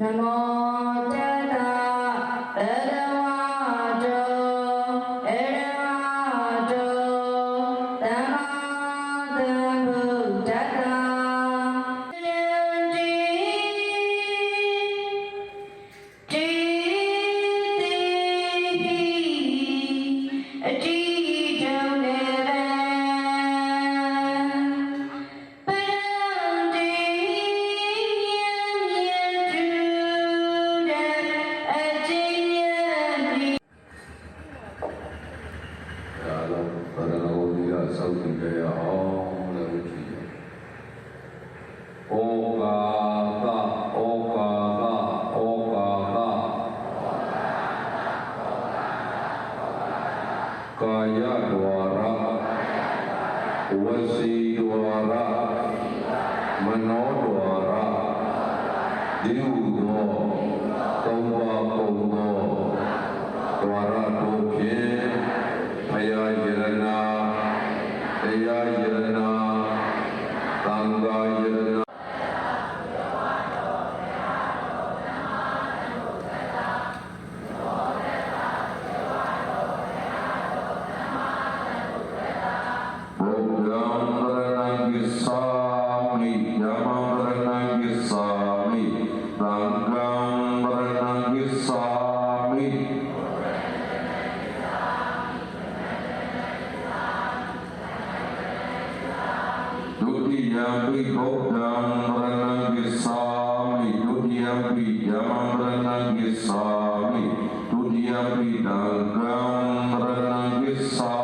န ဝစီဒဝရမနောဒဝရဒီဟုသောသုံးပါးပုံသောဒဝရတို့ဖြင့် မိဒုတိယပိဗုဒ္ဓံရဏံကိသာမိ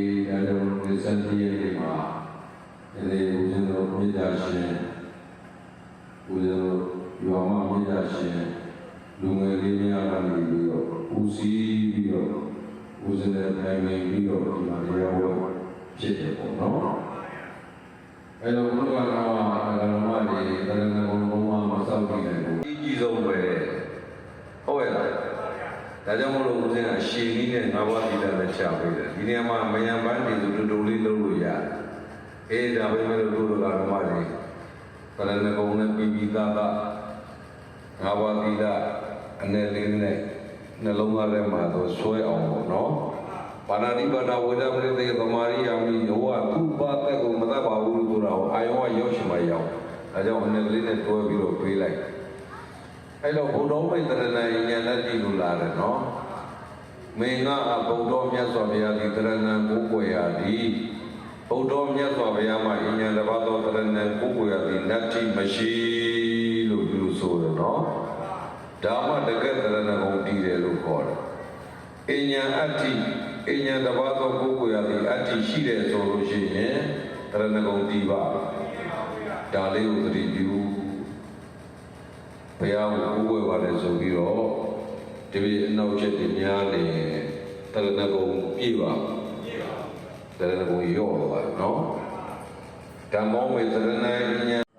21ရက်နေ့မှာဒီနေ့ဦးဇင်းတို့မြေတာရှင်ဦးဇင်းတို့ရွာမှာမြေတာရှင်လူငယ်လေးများကနေပြီးတော့ဦးစီးပြီးတော့ဦးဇင်းနဲ့နိုင်ဝင်ပြီးတော့ဒီမှာတရားဝဲဖြစ်တယ်ပေါ့နော်အဲတော့ဘုရားကတော့ဓမ္မတွေတရားနာဘုံဘုံမှာမဆောက်ကြည့်နိုင်ဘူး ဒါကြောင့်မလို့ဦးဇင်းကရှည်နည်းနဲ့ငါးပါးသီလနဲ့ချပေးတယ်။ဒီနေရာမှာမယံပန်းနေဆိုတူတူလေးလုပ်လို့ရတယ်။အေးဒါပဲမဲ့လို့တို့ကဓမ္မတွေတရဏဂုံနဲ့ပြီးပြီးသားသားငါးပါးသီလအနေလေးနဲ့နှလုံးသားထဲမှာတော့ဆွဲအောင်ပေါ့နော်။ပါဏာတိပါဒဝေဒပရိသေသမာရိယာမိယောဝသူပါတဲ့ကိုမတတ်ပါဘူးလို့ဆိုတာကိုအာယောကရောက်ရှင်မရောက်။ဒါကြောင့်အနေလေးနဲ့တွဲပြီးတော့ပေးလိုက်။ အဲ့တော့ဘုဒ္ဓမိတ်တရဏဉာဏ်နဲ့ကြည့်လို့လာတယ်နော်။မင်းကအဘုဒ္ဓမြတ်စွာဘုရားဒီတရဏံကိုကိုရာဒီဘုဒ္ဓမြတ်စွာဘုရားမှာဉာဏ်တစ်ပါးသောတရဏံကိုကိုရာဒီနတ္တိမရှိလို့ဒီလိုဆိုတယ်နော်။ဒါမှတကယ်တရဏဂုံတည်တယ်လို့ခေါ်တယ်။အဉ္ဉအတ္တိအဉ္ဉတစ်ပါးသောကိုကိုရာဒီအတ္တိရှိတယ်ဆိုလို့ရှိရင်တရဏဂုံတည်ပါဒါလေးကိုသတိပြု ဘုရားကိုကိုယ်ဝယ်ပါတယ်ဆိုပြီးတော့ဒီပြအနောက်ချက်တွေများနေတရဏဂုံပြည့်ပါတရဏဂုံရော့ပါနော်ဓမ္မောမေတရဏဉာဏ်